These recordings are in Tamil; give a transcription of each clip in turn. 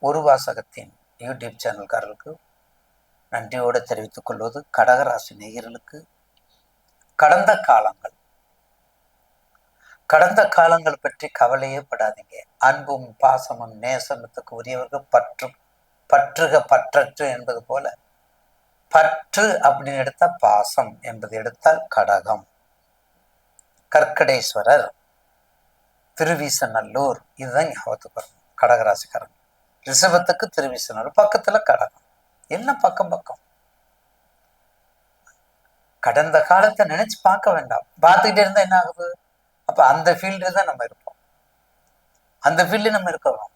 ஒரு வாசகத்தின் யூடியூப் சேனல்காரர்களுக்கு நன்றியோடு தெரிவித்துக் கொள்வது கடகராசி நேயர்களுக்கு. கடந்த காலங்கள். கடந்த காலங்கள் பற்றி கவலையே படாதீங்க. அன்பும் பாசமும் நேசமத்துக்கு உரியவர்கள் பற்றும் பற்றுக பற்றற்று என்பது போல. பற்று அப்படின்னு எடுத்தால் பாசம் என்பது எடுத்தால் கடகம். கற்கடேஸ்வரர் திருவிசநல்லூர் இதுதான் ஞாபகத்துக்கு வரும். கடகராசிக்காரன் ரிஷபத்துக்கு திருவிசநல்லூர் பக்கத்துல கடகம் என்ன பக்கம் பக்கம்? கடந்த காலத்தை நினைச்சு பார்க்க வேண்டாம். பார்த்துக்கிட்டே இருந்தா என்ன ஆகுது? அப்ப அந்த ஃபீல்டு தான் நம்ம இருப்போம். அந்த ஃபீல்டு நம்ம இருக்கிறோம்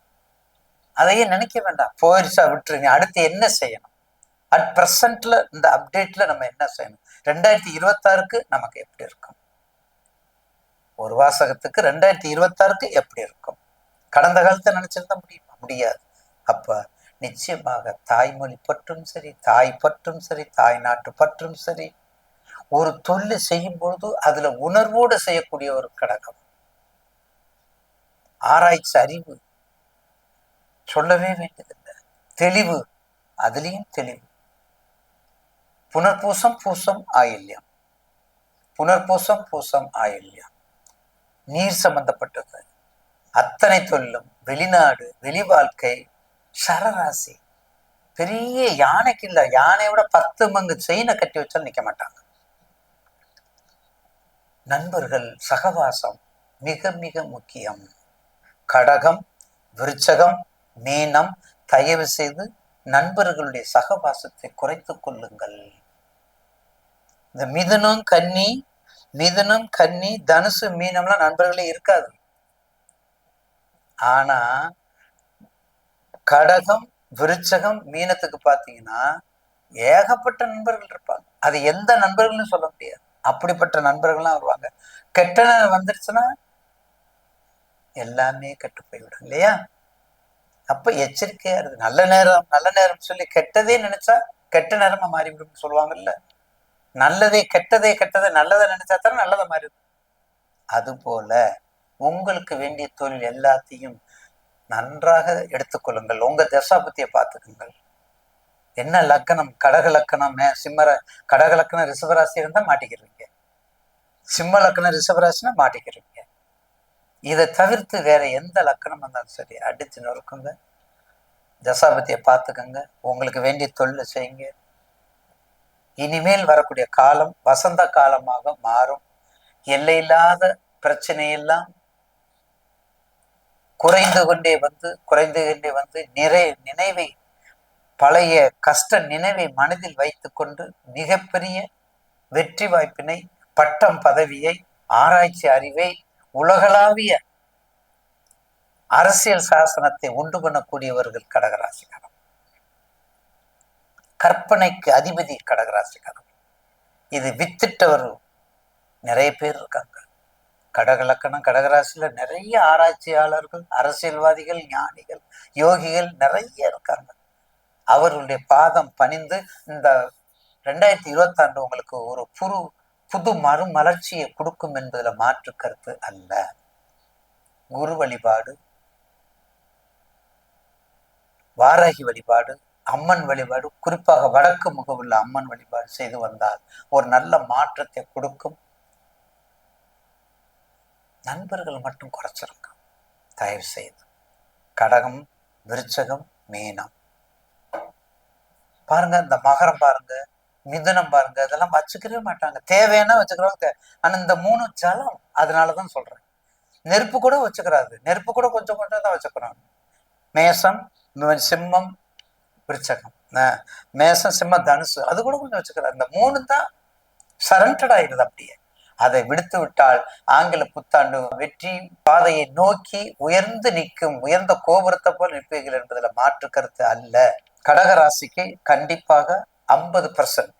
அதையே நினைக்க வேண்டாம். போயிடுச்சா விட்டுருங்க அடுத்து என்ன செய்யணும்? அட் ப்ரெசன்ட்ல இந்த அப்டேட்ல நம்ம என்ன செய்யணும்? ரெண்டாயிரத்தி இருபத்தாறுக்கு நமக்கு எப்படி இருக்கும்? ஒரு வாசகத்துக்கு ரெண்டாயிரத்தி இருபத்தாறுக்கு எப்படி இருக்கும்? கடந்த காலத்தை நினைச்சிருந்தா முடியுமா? முடியாது. அப்ப நிச்சயமாக தாய்மொழி பற்றும் சரி தாய் பற்றும் சரி தாய் நாட்டு பற்றும் சரி ஒரு தொல்லு செய்யும் பொழுது அதுல உணர்வோடு செய்யக்கூடிய ஒரு கடகம். ஆராய்ச்சி அறிவு சொல்லவே வேண்டியதில்லை. தெளிவு அதுலேயும் தெளிவு. புனர்பூசம் பூசம் ஆயில்யம். புனர்பூசம் பூசம் ஆயில்யம். நீர் சம்பந்தப்பட்டது. அத்தனை தொல்லும் வெளிநாடு வெளி வாழ்க்கை சரராசி. பெரிய யானைக்கு இல்ல யானையோட பத்து மங்கு செயினை கட்டி வச்சாலும் நிக்க மாட்டாங்க. நண்பர்கள் சகவாசம் மிக மிக முக்கியம். கடகம் விருச்சகம் மீனம் தயவு செய்து நண்பர்களுடைய சகவாசத்தை குறைத்துக் கொள்ளுங்கள். இந்த மிதுனம் கன்னி மிதுனம் கன்னி தனுசு மீனம்லாம் நண்பர்களே இருக்காது. ஆனா கடகம் விருச்சகம் மீனத்துக்கு பாத்தீங்கன்னா ஏகப்பட்ட நண்பர்கள் இருப்பாங்க. அது எந்த நண்பர்கள்னு சொல்ல முடியாது. அப்படிப்பட்ட நண்பர்கள்லாம் வருவாங்க. கெட்ட நேரம் வந்துருச்சுன்னா எல்லாமே கெட்டு போய்விடும் இல்லையா? அப்ப எச்சரிக்கையா இருக்கு நல்ல நேரம் நல்ல நேரம் சொல்லி கெட்டதே நினைச்சா கெட்ட நேரமா மாறிவிடும் சொல்லுவாங்கல்ல. நல்லதே கெட்டதே கெட்டதை நல்லதை நினைச்சா தானே நல்லதை மாறிடும் அது போல உங்களுக்கு வேண்டிய தொழில் எல்லாத்தையும் நன்றாக எடுத்துக்கொள்ளுங்கள். உங்க தசாபத்தியை பார்த்துக்குங்கள். என்ன லக்கணம்? கடக லக்கணம் மே- சிம்மர கடக லக்கணம் ரிஷபராசி இருந்தால் மாட்டிக்கிறீங்க. சிம்ம லக்கணம் ரிஷபராசினா மாட்டிக்கிறீங்க. இதை தவிர்த்து வேற எந்த லக்கணம் இருந்தாலும் சரி அடிச்சு நொறுக்குங்க. தசாபத்தியை பார்த்துக்கோங்க. உங்களுக்கு வேண்டிய தொழிலை செய்யுங்க. இனிமேல் வரக்கூடிய காலம் வசந்த காலமாக மாறும். எல்லையில்லாத பிரச்சனையெல்லாம் குறைந்து கொண்டே வந்து குறைந்து கொண்டே வந்து நிறை நினைவை பழைய கஷ்ட நினைவை மனதில் வைத்துக்கொண்டு மிகப்பெரிய வெற்றி வாய்ப்பினை பட்டம் பதவியை ஆராய்ச்சி அறிவை உலகளாவிய அரசியல் சாசனத்தை உண்டு பண்ணக்கூடியவர்கள் கடகராசிக்காரன் கற்பனைக்கு அதிபதி கடகராசிக்காரன் இது வித்திட்டவர் நிறைய பேர் இருக்காங்க. கடகலக்கணம் கடகராசியில நிறைய ஆராய்ச்சியாளர்கள் அரசியல்வாதிகள் ஞானிகள் யோகிகள் நிறைய இருக்காங்க. அவர்களுடைய பாதம் பணிந்து இந்த ரெண்டாயிரத்தி இருபத்தாண்டு உங்களுக்கு ஒரு புது புது மறுமலர்ச்சியை கொடுக்கும் என்பதுல மாற்று கருத்து அல்ல. குரு வழிபாடு வாராகி வழிபாடு அம்மன் வழிபாடு குறிப்பாக வடக்கு முகவுள்ள அம்மன் வழிபாடு செய்து வந்தால் ஒரு நல்ல மாற்றத்தை கொடுக்கும். நண்பர்கள் மட்டும் குறைச்சிருங்க. தயவு செய்து கடகம் விருச்சகம் மீனம். பாருங்க இந்த மகரம் பாருங்க மிதுனம் பாருங்க இதெல்லாம் வச்சுக்கவே மாட்டாங்க. தேவையான வச்சுக்கிறவங்க ஆனா இந்த மூணு ஜலம் அதனாலதான் சொல்றேன். நெருப்பு கூட வச்சுக்கிறாது நெருப்பு கூட கொஞ்சம் கொஞ்சம் தான் வச்சுக்கிறோம் மேசம் சிம்மம் விருச்சகம். மேசம் சிம்ம தனுசு அது கூட கொஞ்சம் வச்சுக்கிறாரு. இந்த மூணு தான் சரண்டட் ஆயிடுது அப்படியே. அதை விடுத்து விட்டால் ஆங்கில புத்தாண்டு வெற்றி பாதையை நோக்கி உயர்ந்து நிற்கும் உயர்ந்த கோபுரத்தை போல் நிற்பீர்கள் என்பதுல மாற்று கருத்து அல்ல. கடகராசிக்கு கண்டிப்பாக ஐம்பது பர்சன்ட்